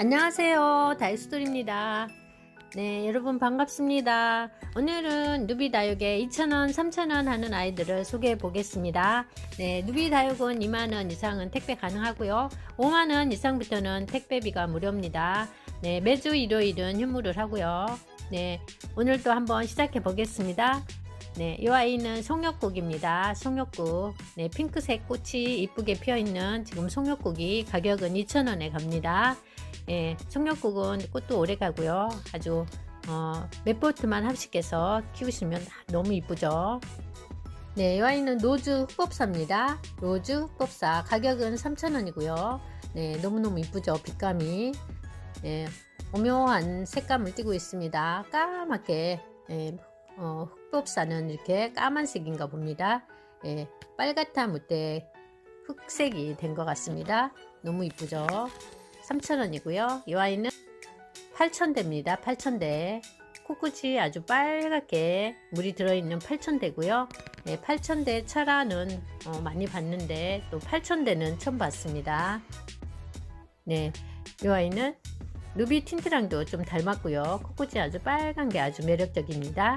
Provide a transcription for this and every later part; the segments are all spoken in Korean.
안녕하세요. 다이스돌입니다. 네, 여러분 반갑습니다. 오늘은 누비 다육에 2,000원, 3,000원 하는 아이들을 소개해 보겠습니다. 네, 누비 다육은 2만원 이상은 택배 가능하고요. 5만원 이상부터는 택배비가 무료입니다. 네, 매주 일요일은 휴무를 하고요. 네, 오늘도 한번 시작해 보겠습니다. 네, 이 아이는 송역국입니다. 송역국. 네, 핑크색 꽃이 이쁘게 피어 있는 지금 송역국이 가격은 2,000원에 갑니다. 예, 송역국은 꽃도 오래 가고요. 아주 어, 몇 포트만 합식해서 키우시면 너무 이쁘죠. 네, 이 아이는 로즈 흑법사입니다. 로즈 흑법사 가격은 3,000원이고요. 네, 너무너무 이쁘죠. 빛감이. 네, 오묘한 색감을 띠고 있습니다. 까맣게 예, 어, 흑법사는 이렇게 까만색인가 봅니다. 예, 빨갛다 못해 흑색이 된 것 같습니다. 너무 이쁘죠. 3,000원이고요. 이 와인은 8,000대입니다. 8,000대. 코끝이 아주 빨갛게 물이 들어있는 8,000대고요. 네, 8,000대 차라는 어, 많이 봤는데 또 8,000대는 처음 봤습니다. 네, 이 와인은 루비 틴트랑도 좀 닮았고요. 코끝이 아주 빨간 게 아주 매력적입니다.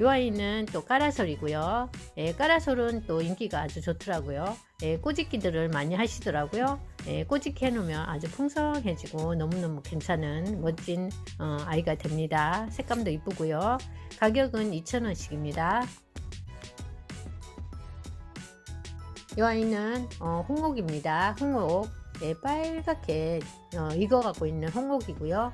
이 아이는 또 까라솔이고요. 예, 까라솔은 또 인기가 아주 좋더라고요. 예, 꼬집기들을 많이 하시더라고요. 예, 꼬집기 해놓으면 아주 풍성해지고 너무너무 괜찮은 멋진 어, 아이가 됩니다. 색감도 이쁘고요. 가격은 2,000원씩입니다. 이 아이는 어, 홍옥입니다. 홍옥. 예, 빨갛게 어, 익어가고 있는 홍옥이고요.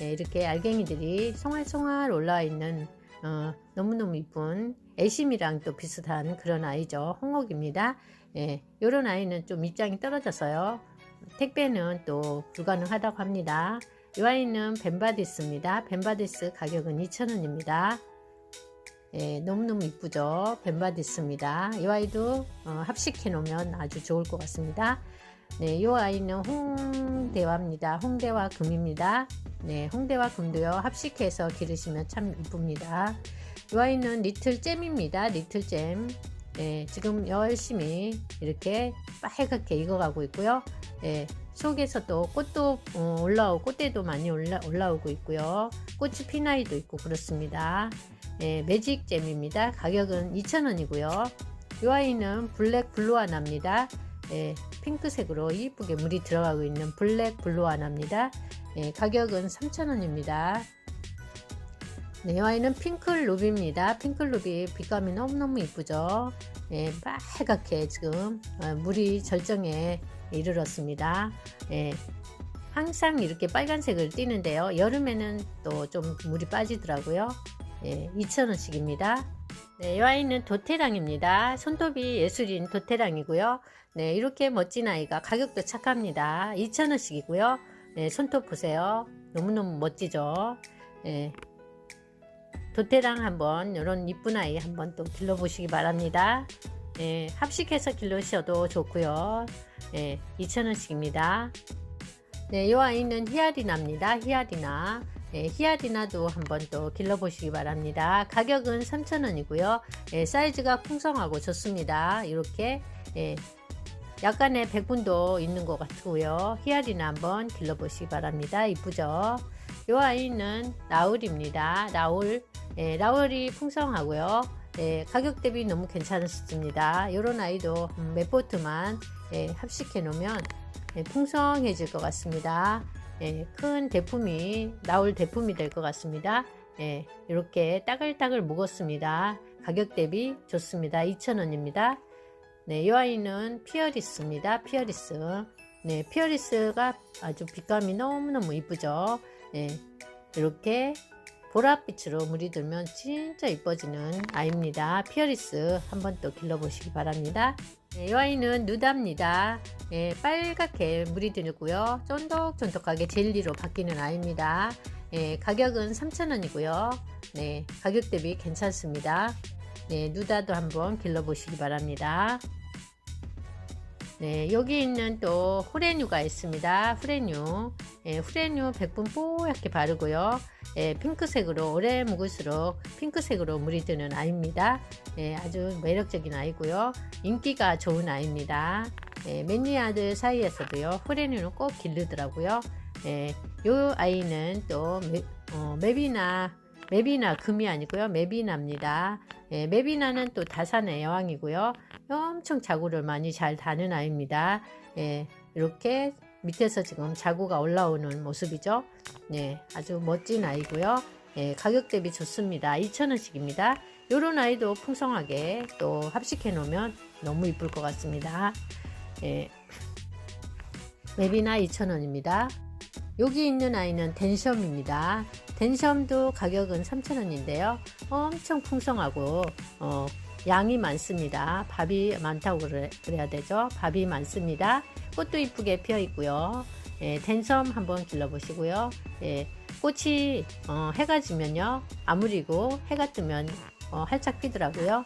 예, 이렇게 알갱이들이 송알송알 올라와 있는 어, 너무너무 이쁜 애심이랑 또 비슷한 그런 아이죠. 홍옥입니다. 예, 요런 아이는 좀 입장이 떨어져서요. 택배는 또 불가능하다고 합니다. 이 아이는 벤바디스입니다. 벤바디스 가격은 2,000원입니다. 예, 너무너무 이쁘죠. 벤바디스입니다. 이 아이도 어, 합식해 놓으면 아주 좋을 것 같습니다. 네, 이 아이는 홍대화입니다. 홍대화 금입니다. 네, 홍대화 금도요. 합식해서 기르시면 참 이쁩니다. 이 아이는 리틀 잼입니다. 리틀 잼. 네, 지금 열심히 이렇게 빨갛게 익어가고 있고요. 네, 속에서 또 꽃도 어, 올라오고 꽃대도 많이 올라, 올라오고 있고요. 꽃이 피나이도 있고 그렇습니다. 네, 매직 잼입니다. 가격은 2,000원이고요. 이 아이는 블랙 블루아나입니다. 예, 핑크색으로 이쁘게 물이 들어가고 있는 블랙 블루아나입니다. 예, 가격은 3,000원입니다. 네, 이 아이는 핑클 루비입니다. 핑클 루비 빛감이 너무너무 이쁘죠. 예, 빨갛게 지금 어, 물이 절정에 이르렀습니다. 예, 항상 이렇게 빨간색을 띠는데요. 여름에는 또 좀 물이 빠지더라고요. 예, 2,000원씩입니다. 네, 이 아이는 도테랑입니다. 손톱이 예술인 도테랑이고요. 네, 이렇게 멋진 아이가 가격도 착합니다. 2,000원씩이고요. 네, 손톱 보세요. 너무너무 멋지죠? 네, 도테랑 한번 이런 이쁜 아이 한번 또 길러보시기 바랍니다. 네, 합식해서 길러셔도 좋고요. 네, 2,000원씩입니다. 네, 이 아이는 히아리나입니다. 히아리나. 네, 히아리나도 한번 또 길러보시기 바랍니다. 가격은 3,000원이고요. 네, 사이즈가 풍성하고 좋습니다. 이렇게 네, 약간의 백분도 있는 것 같고요. 히아리나 한번 길러보시기 바랍니다. 이쁘죠? 이 아이는 라울입니다. 라울. 네, 라울이 풍성하고요. 네, 가격 대비 너무 괜찮습니다. 이런 아이도 몇 보트만 네, 합식해 놓으면 네, 풍성해질 것 같습니다. 예, 큰 대품이 나올 대품이 될 것 같습니다. 예, 이렇게 따글따글 묵었습니다. 가격 대비 좋습니다. 2,000원입니다. 네, 이 아이는 피어리스입니다. 피어리스. 네, 피어리스가 아주 빛감이 너무너무 이쁘죠. 네, 이렇게 보랏빛으로 물이 들면 진짜 이뻐지는 아이입니다. 피어리스 한번 또 길러보시기 바랍니다. 네, 이 아이는 누다입니다. 예, 빨갛게 물이 들고요. 쫀득쫀득하게 젤리로 바뀌는 아이입니다. 예, 가격은 3,000원이고요. 네, 가격 대비 괜찮습니다. 네, 누다도 한번 길러보시기 바랍니다. 네, 여기 있는 또 후레뉴가 있습니다. 후레뉴. 예, 후레뉴 100분 뽀얗게 바르고요. 예, 핑크색으로 오래 묵을수록 핑크색으로 물이 드는 아이입니다. 예, 아주 매력적인 아이고요. 인기가 좋은 아이입니다. 예, 매니아들 사이에서도요. 후레뉴는 꼭 기르더라고요. 예, 요 아이는 또 매, 어, 맵이나 맵이나 금이 아니고요. 맵이나입니다. 예, 맵이나는 또 다산의 여왕이고요. 엄청 자구를 많이 잘 다는 아이입니다. 예, 이렇게 밑에서 지금 자구가 올라오는 모습이죠. 예, 아주 멋진 아이고요. 예, 가격 대비 좋습니다. 2,000원씩입니다. 요런 아이도 풍성하게 또 합식해 놓으면 너무 이쁠 것 같습니다. 예, 맵이나 2,000원입니다. 여기 있는 아이는 덴섬입니다. 덴섬도 가격은 3,000원인데요. 엄청 풍성하고 어, 양이 많습니다. 밥이 많다고 그래, 야 되죠. 밥이 많습니다. 꽃도 이쁘게 피어 있고요. 예, 덴섬 한번 길러보시고요. 예, 꽃이 어, 해가 지면요 아무리고 해가 뜨면 어, 활짝 피더라고요.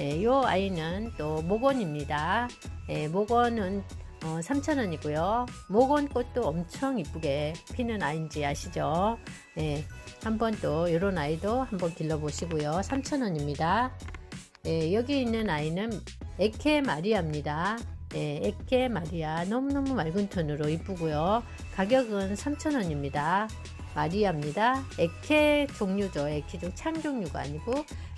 예, 요 아이는 또 모건입니다. 예, 모건은 어, 3,000원이고요. 모건 꽃도 엄청 이쁘게 피는 아이인지 아시죠? 예, 한번 또 이런 아이도 한번 길러보시고요. 3,000원입니다. 예, 여기 있는 아이는 에케 마리아입니다. 예, 에케 마리아 너무너무 맑은 톤으로 이쁘고요. 가격은 3,000원입니다. 마리아입니다. 에케 종류죠. 에케 창 종류가 아니고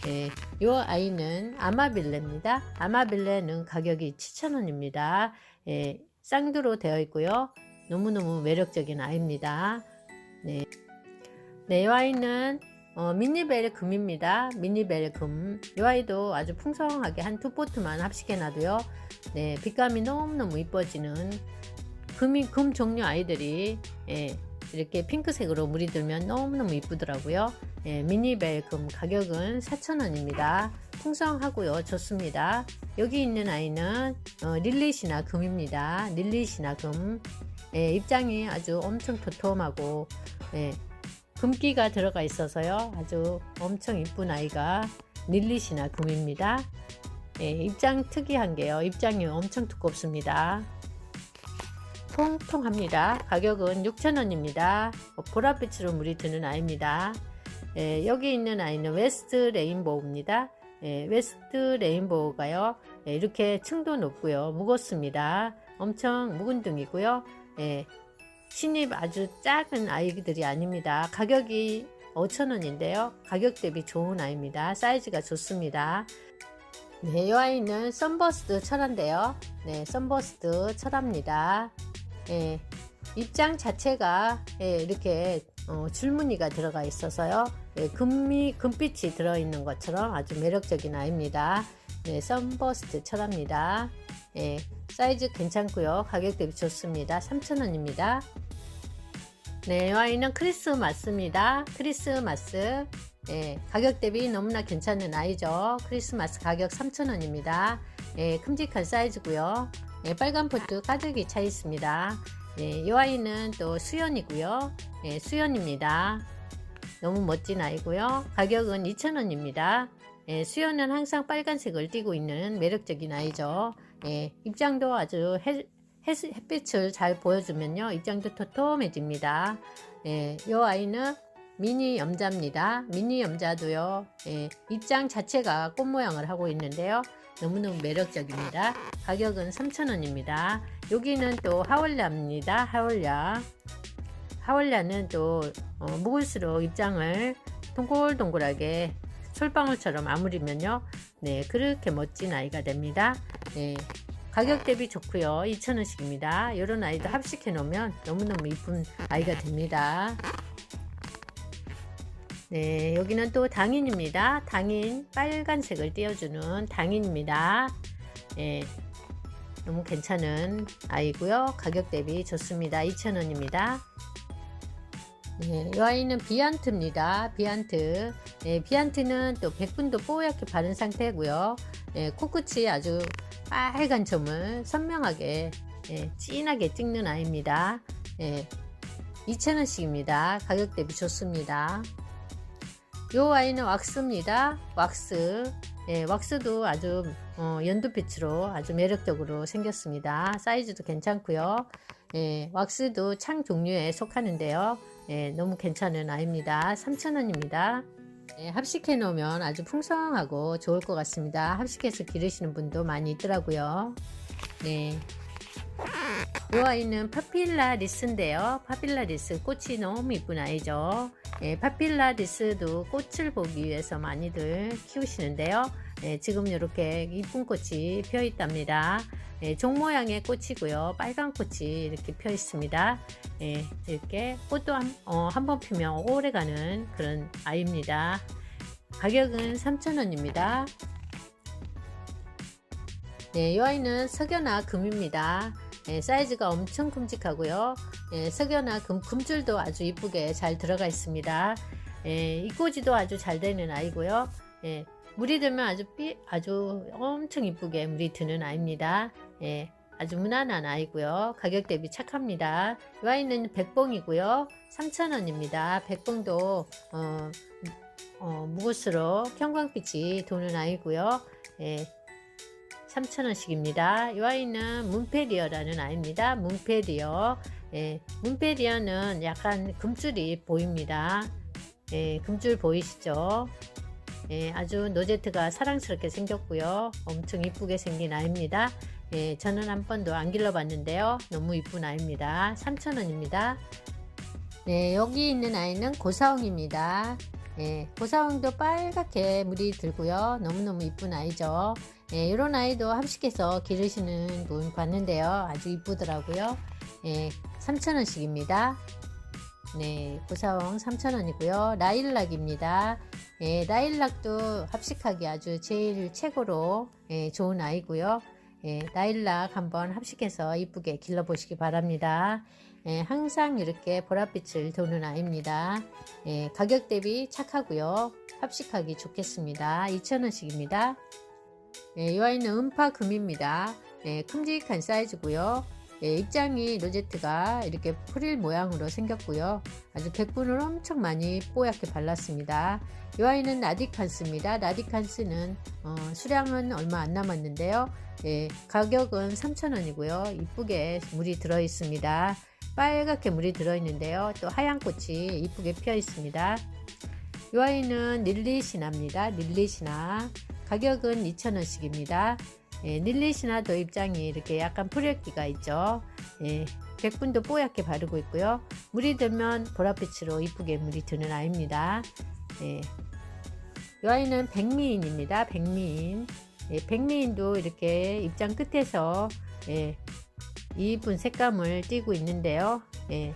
예, 이 아이는 아마빌레입니다. 아마빌레는 가격이 7,000원입니다. 예, 쌍두로 되어 있고요. 너무너무 매력적인 아이입니다. 네, 네, 이 아이는 어, 미니벨 금입니다. 미니벨 금. 이 아이도 아주 풍성하게 한 두 포트만 합식해 놔도요. 네, 빛감이 너무너무 이뻐지는 금이, 금 종류 아이들이 예, 이렇게 핑크색으로 물이 들면 너무너무 이쁘더라고요. 예, 미니벨 금 가격은 4,000원입니다. 풍성하고요. 좋습니다. 여기 있는 아이는 어, 릴릿이나 금입니다. 릴릿이나 금. 예, 입장이 아주 엄청 도톰하고 예, 금기가 들어가 있어서요. 아주 엄청 이쁜 아이가 릴릿이나 금입니다. 예, 입장 특이한 게요. 입장이 엄청 두껍습니다. 통통합니다. 가격은 6,000원입니다. 보랏빛으로 물이 드는 아이입니다. 예, 여기 있는 아이는 웨스트 레인보우입니다. 예, 웨스트 레인보우가요. 예, 이렇게 층도 높고요. 무겁습니다. 엄청 묵은 등이고요. 예, 신입 아주 작은 아이들이 아닙니다. 가격이 5,000원인데요. 가격 대비 좋은 아이입니다. 사이즈가 좋습니다. 네, 이 아이는 썬버스트 철화인데요. 네, 썬버스트 철화입니다. 예, 입장 자체가 예, 이렇게 어, 줄무늬가 들어가 있어서요. 예, 금미, 금빛이 들어있는 것처럼 아주 매력적인 아이입니다. 네, 썬버스트 철화입니다. 예, 사이즈 괜찮고요. 가격 대비 좋습니다. 3,000원입니다. 네, 이 아이는 크리스마스입니다. 크리스마스. 예, 가격 대비 너무나 괜찮은 아이죠. 크리스마스 가격 3,000원입니다. 예, 큼직한 사이즈고요. 예, 빨간 포트 가득이 차 있습니다. 예, 이 아이는 또 수연이고요. 예, 수연입니다. 너무 멋진 아이고요. 가격은 2,000원입니다. 예, 수연은 항상 빨간색을 띠고 있는 매력적인 아이죠. 예, 입장도 아주 해, 해, 햇빛을 잘 보여주면요. 입장도 토톰해집니다. 예, 이 아이는 미니 염자입니다. 미니 염자도요. 예, 입장 자체가 꽃 모양을 하고 있는데요. 너무너무 매력적입니다. 가격은 3,000원입니다. 여기는 또 하월야입니다. 하월야. 하월야는 또 어, 묵을수록 입장을 동글동글하게 솔방울처럼 아무리면요. 네, 그렇게 멋진 아이가 됩니다. 네, 가격 대비 좋고요. 2,000원씩입니다. 이런 아이도 합식해 놓으면 너무너무 이쁜 아이가 됩니다. 네, 여기는 또 당인입니다. 당인 빨간색을 띄워주는 당인입니다. 네, 너무 괜찮은 아이고요. 가격 대비 좋습니다. 2,000원입니다. 네, 이 아이는 비안트입니다. 비안트. 네, 비안트는 또 백분도 뽀얗게 바른 상태고요. 네, 코끝이 아주 빨간 점을 선명하게 네, 진하게 찍는 아이입니다. 네, 2,000원씩입니다. 가격 대비 좋습니다. 이 아이는 왁스입니다. 왁스. 예, 왁스도 아주 어, 연두빛으로 아주 매력적으로 생겼습니다. 사이즈도 괜찮고요. 예, 왁스도 창 종류에 속하는데요. 예, 너무 괜찮은 아이입니다. 3,000원입니다. 예, 합식해 놓으면 아주 풍성하고 좋을 것 같습니다. 합식해서 기르시는 분도 많이 있더라고요. 네. 이 아이는 파필라 리스인데요. 파필라 리스 꽃이 너무 이쁜 아이죠. 예, 파필라 리스도 꽃을 보기 위해서 많이들 키우시는데요. 예, 지금 이렇게 이쁜 꽃이 피어 있답니다. 예, 종 모양의 꽃이고요. 빨간 꽃이 이렇게 피어 있습니다. 예, 이렇게 꽃도 한, 어, 한번 피면 오래 가는 그런 아이입니다. 가격은 3,000원입니다. 네, 이 아이는 석연화 금입니다. 예, 사이즈가 엄청 큼직하고요. 예, 석연화 금, 금줄도 아주 이쁘게 잘 들어가 있습니다. 예, 이꼬지도 아주 잘 되는 아이고요. 예, 물이 들면 아주 삐, 아주 엄청 이쁘게 물이 드는 아이입니다. 예, 아주 무난한 아이고요. 가격 대비 착합니다. 이 아이는 백봉이고요. 3,000원입니다. 백봉도 어, 어, 무엇으로 형광빛이 도는 아이고요. 예, 3,000원씩입니다. 이 아이는 문페리어라는 아이입니다. 문페리어. 예, 문페리어는 약간 금줄이 보입니다. 예, 금줄 보이시죠? 예, 아주 노제트가 사랑스럽게 생겼고요. 엄청 이쁘게 생긴 아이입니다. 예, 저는 한 번도 안 길러봤는데요. 너무 이쁜 아이입니다. 3,000원입니다. 네, 여기 있는 아이는 고사홍입니다. 예, 고사홍도 빨갛게 물이 들고요. 너무너무 이쁜 아이죠. 예, 이런 아이도 합식해서 기르시는 분 봤는데요. 아주 이쁘더라고요. 예, 3,000원씩입니다. 네, 고사홍 3,000원이고요. 라일락입니다. 예, 라일락도 합식하기 아주 제일 최고로 예, 좋은 아이고요. 예, 라일락 한번 합식해서 이쁘게 길러보시기 바랍니다. 예, 항상 이렇게 보랏빛을 도는 아이입니다. 예, 가격 대비 착하고요. 합식하기 좋겠습니다. 2,000원씩입니다. 예, 이 아이는 음파 금입니다. 예, 큼직한 사이즈고요. 예, 입장이 로제트가 이렇게 프릴 모양으로 생겼고요. 아주 백분을 엄청 많이 뽀얗게 발랐습니다. 이 아이는 라디칸스입니다. 라디칸스는 어, 수량은 얼마 안 남았는데요. 예, 가격은 3,000원이고요. 이쁘게 물이 들어 있습니다. 빨갛게 물이 들어 있는데요. 또 하얀 꽃이 이쁘게 피어 있습니다. 이 아이는 릴리시나입니다. 릴리시나. 가격은 2,000원씩입니다. 예, 릴리시나도 입장이 이렇게 약간 프레기가 있죠. 예, 백분도 뽀얗게 바르고 있고요. 물이 들면 보랏빛으로 이쁘게 물이 드는 아이입니다. 예, 이 아이는 백미인입니다. 백미인. 예, 백미인도 이렇게 입장 끝에서 예, 이쁜 색감을 띠고 있는데요. 예,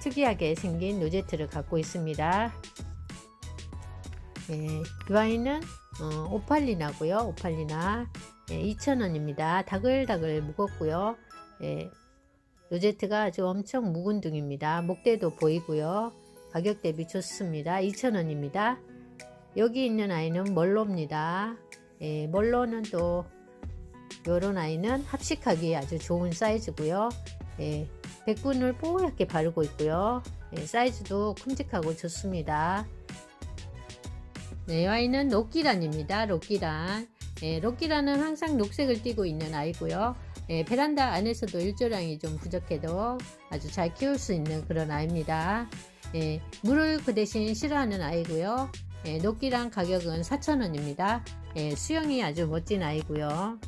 특이하게 생긴 노제트를 갖고 있습니다. 예, 이 아이는 어, 오팔리나고요. 오팔리나 예, 2,000원입니다. 다글다글 무겁고요. 예, 로제트가 아주 엄청 묵은 등입니다. 목대도 보이고요. 가격 대비 좋습니다. 2,000원입니다. 여기 있는 아이는 멀로입니다. 예, 멀로는 또 요런 아이는 합식하기 아주 좋은 사이즈고요. 예, 백분을 뽀얗게 바르고 있고요. 예, 사이즈도 큼직하고 좋습니다. 네, 이 아이는 로끼란입니다. 로끼란. 예, 로끼란은 항상 녹색을 띠고 있는 아이고요. 예, 베란다 안에서도 일조량이 좀 부족해도 아주 잘 키울 수 있는 그런 아이입니다. 예, 물을 그 대신 싫어하는 아이고요. 예, 녹기란 가격은 4,000원입니다. 예, 수영이 아주 멋진 아이고요.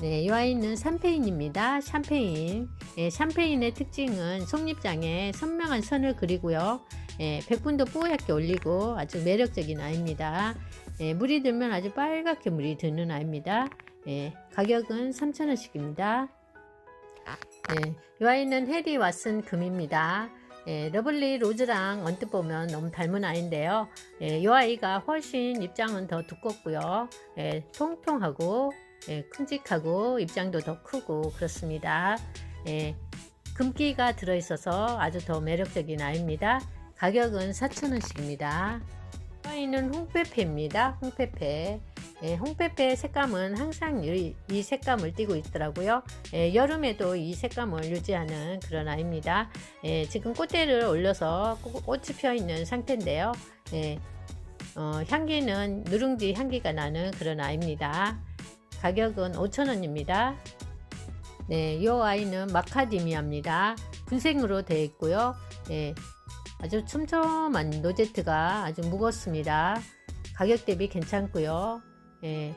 네, 이 아이는 샴페인입니다. 샴페인. 예, 샴페인의 특징은 속립장에 선명한 선을 그리고요. 예, 백분도 뽀얗게 올리고 아주 매력적인 아이입니다. 예, 물이 들면 아주 빨갛게 물이 드는 아이입니다. 예, 가격은 3,000원씩입니다. 예, 이 아이는 해리 왓슨 금입니다. 예, 러블리 로즈랑 언뜻 보면 너무 닮은 아이인데요. 예, 이 아이가 훨씬 입장은 더 두껍고요. 예, 통통하고 예, 큼직하고 입장도 더 크고 그렇습니다. 예, 금기가 들어있어서 아주 더 매력적인 아이입니다. 가격은 4,000원씩입니다. 아이는 홍페페입니다. 홍페페. 예, 홍페페 색감은 항상 이, 이 색감을 띠고 있더라고요. 예, 여름에도 이 색감을 유지하는 그런 아이입니다. 예, 지금 꽃대를 올려서 꽃- 꽃이 피어 있는 상태인데요. 예, 어, 향기는 누룽지 향기가 나는 그런 아이입니다. 가격은 5,000원입니다. 네, 이 아이는 마카디미아입니다. 분생으로 되어 있고요. 예, 아주 촘촘한 노제트가 아주 무겁습니다. 가격 대비 괜찮고요. 예,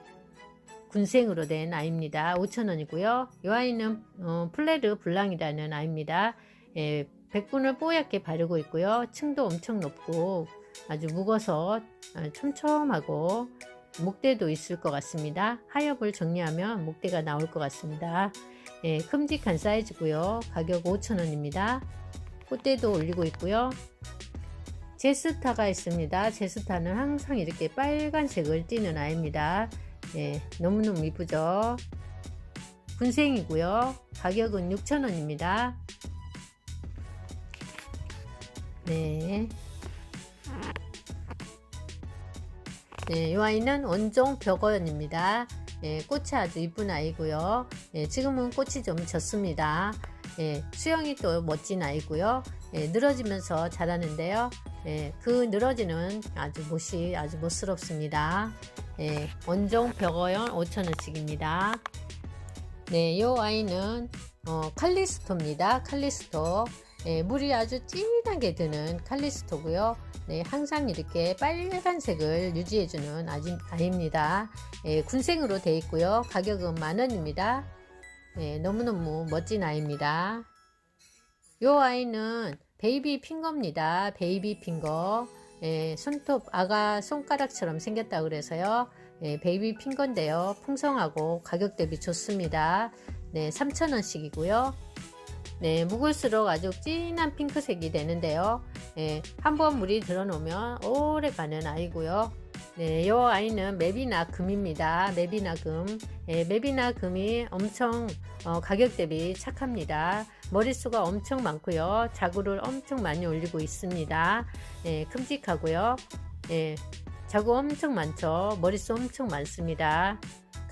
군생으로 된 아이입니다. 5,000원이고요. 이 아이는 어, 플레르 블랑이라는 아이입니다. 예, 백분을 뽀얗게 바르고 있고요. 층도 엄청 높고 아주 묵어서 아, 촘촘하고 목대도 있을 것 같습니다. 하엽을 정리하면 목대가 나올 것 같습니다. 예, 큼직한 사이즈고요. 가격 5,000원입니다. 꽃대도 올리고 있고요. 제스타가 있습니다. 제스타는 항상 이렇게 빨간색을 띠는 아이입니다. 예, 너무너무 이쁘죠? 군생이고요. 가격은 6,000원입니다. 네. 네, 이 아이는 원종 벽어연입니다. 예, 꽃이 아주 이쁜 아이고요. 예, 지금은 꽃이 좀 졌습니다. 예, 수영이 또 멋진 아이고요. 예, 늘어지면서 자라는데요. 예, 그 늘어지는 아주 못이 아주 멋스럽습니다. 예, 원종 벽어연 5,000원씩입니다. 네, 이 아이는 어, 칼리스토입니다. 칼리스토. 예, 물이 아주 진하게 드는 칼리스토고요. 네, 항상 이렇게 빨간색을 유지해주는 아지, 아이입니다. 예, 군생으로 되어 있고요. 가격은 만 원입니다. 예, 너무너무 멋진 아이입니다. 이 아이는 베이비 핑거입니다. 베이비 핑거. 예, 손톱 아가 손가락처럼 생겼다 그래서요. 예, 베이비 핑거인데요. 풍성하고 가격 대비 좋습니다. 네, 3,000원씩이고요. 네, 묵을수록 아주 진한 핑크색이 되는데요. 예, 한번 물이 들어놓으면 오래 가는 아이고요. 네, 이 아이는 맵이나 금입니다. 맵이나 금. 예, 맵이나 금이 엄청 어, 가격 대비 착합니다. 머릿수가 엄청 많고요. 자구를 엄청 많이 올리고 있습니다. 예, 큼직하고요. 예, 자구 엄청 많죠. 머릿수 엄청 많습니다.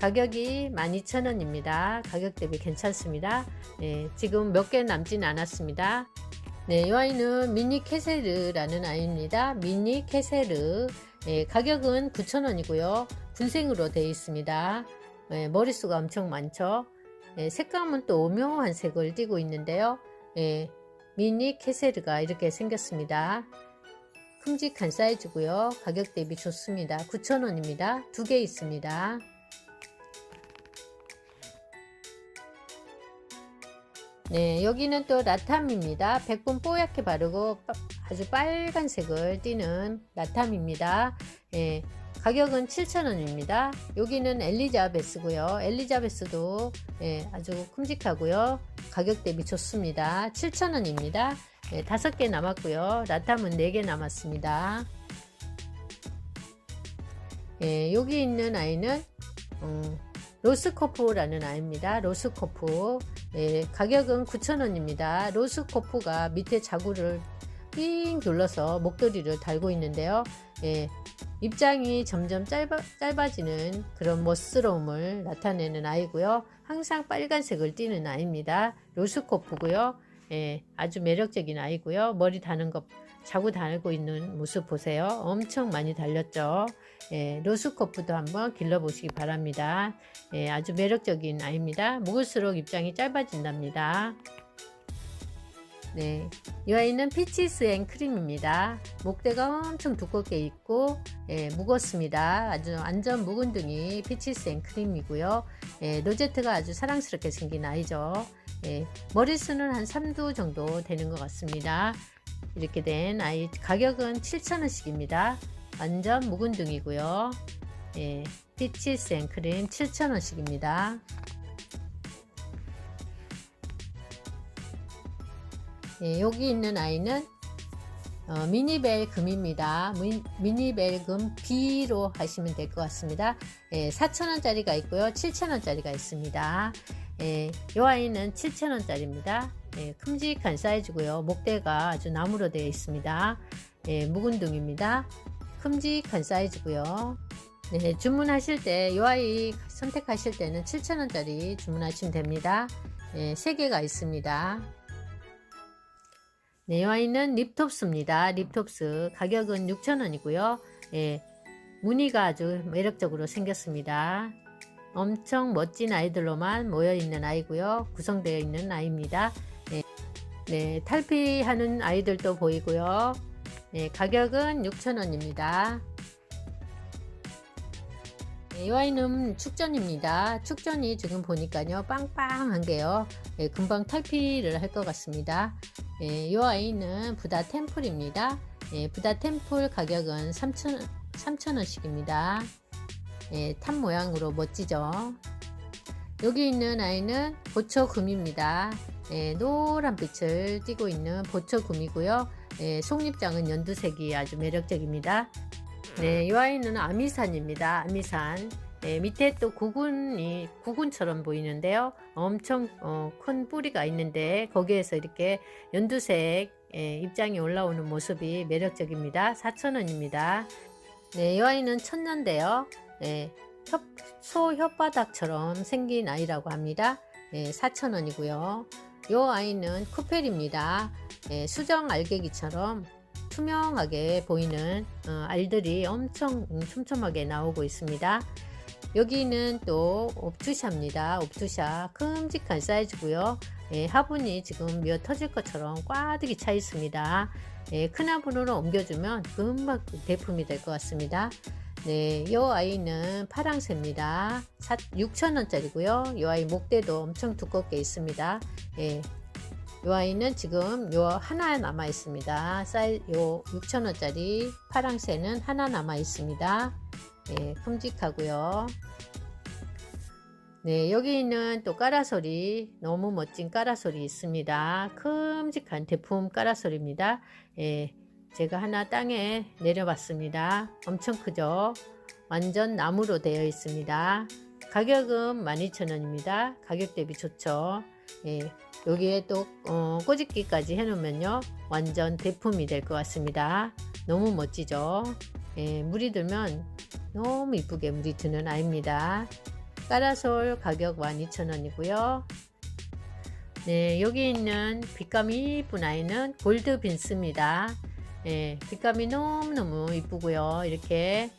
가격이 12,000원입니다. 가격 대비 괜찮습니다. 예, 지금 몇 개 남진 않았습니다. 네, 이 아이는 미니 캐세르라는 아이입니다. 미니 캐세르. 예, 가격은 9,000원이고요. 군생으로 되어 있습니다. 예, 머릿수가 엄청 많죠. 예, 색감은 또 오묘한 색을 띠고 있는데요. 예, 미니 캐세르가 이렇게 생겼습니다. 큼직한 사이즈고요. 가격 대비 좋습니다. 9,000원입니다. 두 개 있습니다. 네, 여기는 또 라탐입니다. 백분 뽀얗게 바르고 빠- 아주 빨간색을 띠는 라탐입니다. 예, 가격은 7,000원입니다. 여기는 엘리자베스고요. 엘리자베스도 예, 아주 큼직하고요. 가격 대비 좋습니다. 7,000원입니다. 예, 5개 남았고요. 라탐은 4개 남았습니다. 예, 여기 있는 아이는 음, 로스코프라는 아이입니다. 로스코프. 예, 가격은 9,000원입니다. 로스코프가 밑에 자구를 삥 둘러서 목도리를 달고 있는데요. 예, 입장이 점점 짧아, 짧아지는 그런 멋스러움을 나타내는 아이고요. 항상 빨간색을 띠는 아이입니다. 로스코프고요. 예, 아주 매력적인 아이고요. 머리 다는 것, 자구 달고 있는 모습 보세요. 엄청 많이 달렸죠. 예, 로스코프도 한번 길러보시기 바랍니다. 예, 아주 매력적인 아이입니다. 먹을수록 입장이 짧아진답니다. 네, 이 아이는 피치스 앤 크림입니다. 목대가 엄청 두껍게 있고 예, 무겁습니다. 아주 완전 묵은 등이 피치스 앤 크림이고요. 예, 로제트가 아주 사랑스럽게 생긴 아이죠. 예, 머리수는 한 3두 정도 되는 것 같습니다. 이렇게 된 아이 가격은 7,000원씩입니다. 완전 묵은 등이고요. 예, 피치 생크림 7,000원씩입니다. 예, 여기 있는 아이는 어, 미니벨 금입니다. 미, 미니벨 금 B로 하시면 될 것 같습니다. 예, 4,000원짜리가 있고요. 7,000원짜리가 있습니다. 예, 이 아이는 7,000원짜리입니다. 예, 큼직한 사이즈고요. 목대가 아주 나무로 되어 있습니다. 예, 묵은 등입니다. 큼직한 사이즈고요. 네, 주문하실 때 이 아이 선택하실 때는 7,000원짜리 주문하시면 됩니다. 예, 3개가 있습니다. 네, 이 아이는 립톱스입니다. 립톱스 가격은 6,000원이고요. 예, 무늬가 아주 매력적으로 생겼습니다. 엄청 멋진 아이들로만 모여 있는 아이고요. 구성되어 있는 아이입니다. 네, 네 탈피하는 아이들도 보이고요. 네, 가격은 6,000원입니다. 이 아이는 축전입니다. 축전이 지금 보니까요 빵빵한 게요. 예, 금방 탈피를 할 것 같습니다. 예, 이 아이는 부다 템플입니다. 예, 부다 템플 가격은 3천 3,000원씩입니다. 예, 탑 모양으로 멋지죠. 여기 있는 아이는 보초금입니다. 예, 노란 빛을 띠고 있는 보초금이고요. 예, 속립장은 연두색이 아주 매력적입니다. 네, 이 아이는 아미산입니다. 아미산. 예, 밑에 또 구근이 구근처럼 보이는데요. 엄청 어, 큰 뿌리가 있는데 거기에서 이렇게 연두색 예, 입장이 올라오는 모습이 매력적입니다. 4,000원입니다. 네, 이 아이는 천년대요. 네, 혓, 소 혓바닥처럼 생긴 아이라고 합니다. 네, 4,000원이고요. 이 아이는 쿠펠입니다. 네, 수정 알갱이처럼 투명하게 보이는 어, 알들이 엄청 음, 촘촘하게 나오고 있습니다. 여기는 또 옵투샤입니다. 옵투샤 큼직한 사이즈고요. 예, 화분이 지금 미어 터질 것처럼 꽈득이 차 있습니다. 예, 큰 화분으로 옮겨주면 금방 대품이 될 것 같습니다. 네, 이 아이는 파랑새입니다. 6,000원짜리고요. 이 아이 목대도 엄청 두껍게 있습니다. 예, 이 아이는 지금 요 하나 남아 있습니다. 사이 요 6,000원짜리 파랑새는 하나 남아 있습니다. 예, 큼직하고요. 네, 여기 있는 또 까라솔이 너무 멋진 까라솔이 있습니다. 큼직한 대품 까라솔입니다. 예, 제가 하나 땅에 내려봤습니다. 엄청 크죠? 완전 나무로 되어 있습니다. 가격은 12,000원입니다. 가격 대비 좋죠? 예, 여기에 또 어, 꼬집기까지 해놓으면요 완전 대품이 될 것 같습니다 너무 멋지죠 예, 물이 들면 너무 이쁘게 물이 드는 아이입니다 까라솔 가격 12,000원이고요 네 여기 있는 빛감이 이쁜 아이는 골드 빈스입니다 예, 빛감이 너무너무 이쁘고요 이렇게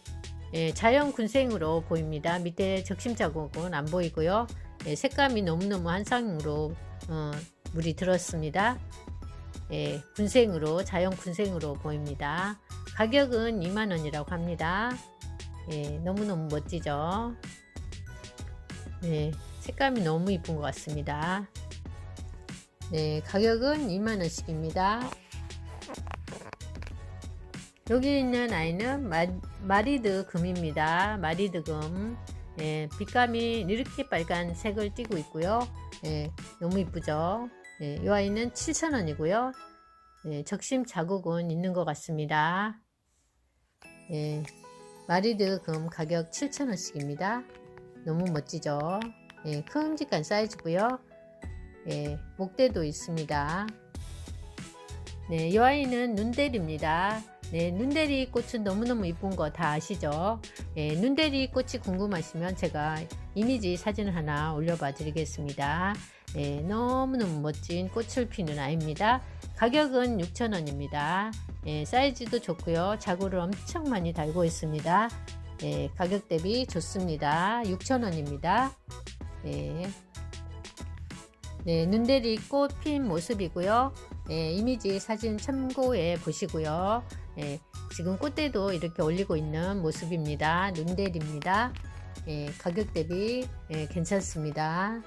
예, 자연 군생으로 보입니다 밑에 적심 자국은 안 보이고요 예, 색감이 너무너무 한상으로 어, 물이 들었습니다. 예, 군생으로 자연 군생으로 보입니다. 가격은 2만원이라고 합니다. 예, 너무너무 멋지죠. 예, 색감이 너무 이쁜 것 같습니다. 네, 가격은 2만원씩입니다. 여기 있는 아이는 마, 마리드 금입니다. 마리드 금. 예, 빛감이 이렇게 빨간색을 띠고 있고요. 예, 너무 이쁘죠? 예, 이 아이는 7,000원이고요. 예, 적심 자국은 있는 것 같습니다. 예, 마리드 금 가격 7,000원씩입니다. 너무 멋지죠? 예, 큼직한 사이즈고요. 예, 목대도 있습니다. 네, 이 아이는 눈대리입니다. 네, 눈대리 꽃은 너무너무 이쁜 거 다 아시죠? 예, 눈대리 꽃이 궁금하시면 제가 이미지 사진을 하나 올려봐 드리겠습니다. 예, 너무너무 멋진 꽃을 피는 아이입니다. 가격은 6,000원입니다. 예, 사이즈도 좋고요. 자구를 엄청 많이 달고 있습니다. 예, 가격 대비 좋습니다. 6,000원입니다. 예. 네, 눈대리 꽃 핀 모습이고요. 예, 이미지 사진 참고해 보시고요. 예, 지금 꽃대도 이렇게 올리고 있는 모습입니다. 눈대리입니다. 예, 가격 대비 예, 괜찮습니다.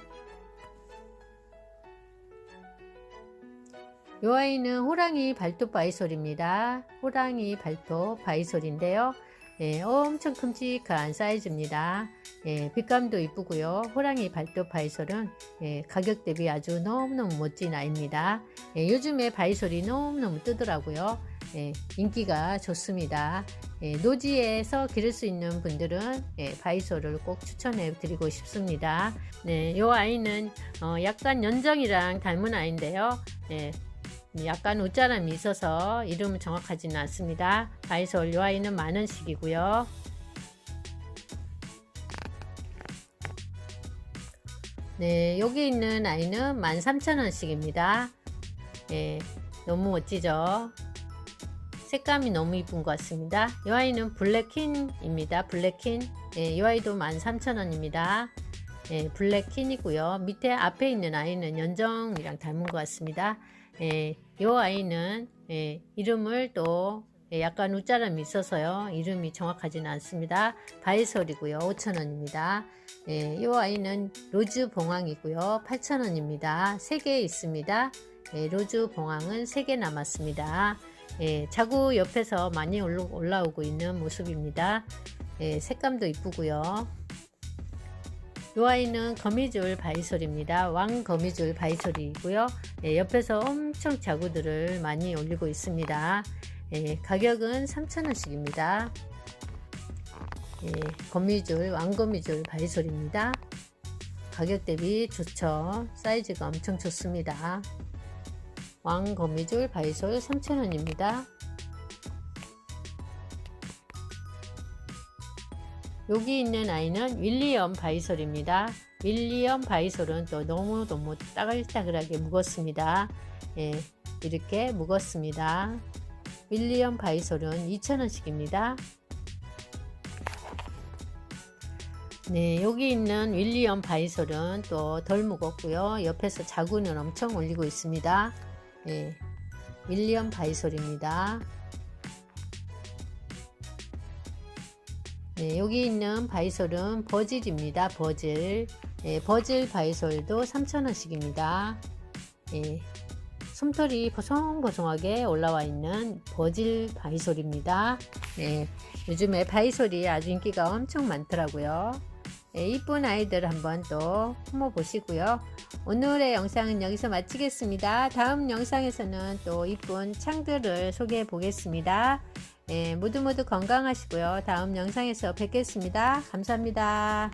이 아이는 호랑이 발톱 바이솔입니다. 호랑이 발톱 바이솔인데요. 예, 엄청 큼직한 사이즈입니다. 예, 빛감도 이쁘고요. 호랑이 발톱 바이솔은 예, 가격 대비 아주 너무너무 멋진 아이입니다. 예, 요즘에 바이솔이 너무너무 뜨더라고요. 예, 인기가 좋습니다. 예, 노지에서 기를 수 있는 분들은 예, 바이솔을 꼭 추천해 드리고 싶습니다. 네, 이 아이는 어, 약간 연정이랑 닮은 아이인데요. 예, 약간 웃자람이 있어서 이름은 정확하지는 않습니다. 바이솔 이 아이는 만원씩이고요. 네, 여기 있는 아이는 13,000원씩입니다. 예, 너무 멋지죠? 색감이 너무 이쁜 것 같습니다. 이 아이는 블랙킨입니다. 블랙킨. 예, 이 아이도 13,000원입니다. 예, 블랙킨이고요. 밑에 앞에 있는 아이는 연정이랑 닮은 것 같습니다. 예, 이 아이는 예, 이름을 또 예, 약간 웃자람이 있어서요. 이름이 정확하지는 않습니다. 바이솔이고요. 5,000원입니다. 예, 이 아이는 로즈 봉황이고요. 8,000원입니다. 3개 있습니다. 예, 로즈 봉황은 3개 남았습니다. 예, 자구 옆에서 많이 올라- 올라오고 있는 모습입니다. 예, 색감도 이쁘고요. 이 아이는 거미줄 바이솔입니다. 왕 거미줄 바이솔이고요. 예, 옆에서 엄청 자구들을 많이 올리고 있습니다. 예, 가격은 3,000원씩입니다. 예, 거미줄, 왕거미줄 바이솔입니다. 가격 대비 좋죠. 사이즈가 엄청 좋습니다. 왕거미줄 바이솔 3,000원입니다. 여기 있는 아이는 윌리엄 바이솔입니다. 윌리엄 바이솔은 또 너무 너무 따글따글하게 묵었습니다. 예, 이렇게 묵었습니다. 윌리엄 바이솔은 2,000원씩입니다. 네, 여기 있는 윌리엄 바이솔은 또덜 무겁고요. 옆에서 자구는 엄청 올리고 있습니다. 예, 윌리엄 바이솔입니다. 네, 여기 있는 바이솔은 버질입니다. 버질. 예, 버질 바이솔도 3,000원씩입니다. 예, 솜털이 보송보송하게 올라와 있는 버질 바이솔입니다. 네, 요즘에 바이솔이 아주 인기가 엄청 많더라고요. 네, 이쁜 아이들 한번 또 한번 보시고요. 오늘의 영상은 여기서 마치겠습니다. 다음 영상에서는 또 이쁜 창들을 소개해 보겠습니다. 네, 모두 모두 건강하시고요. 다음 영상에서 뵙겠습니다. 감사합니다.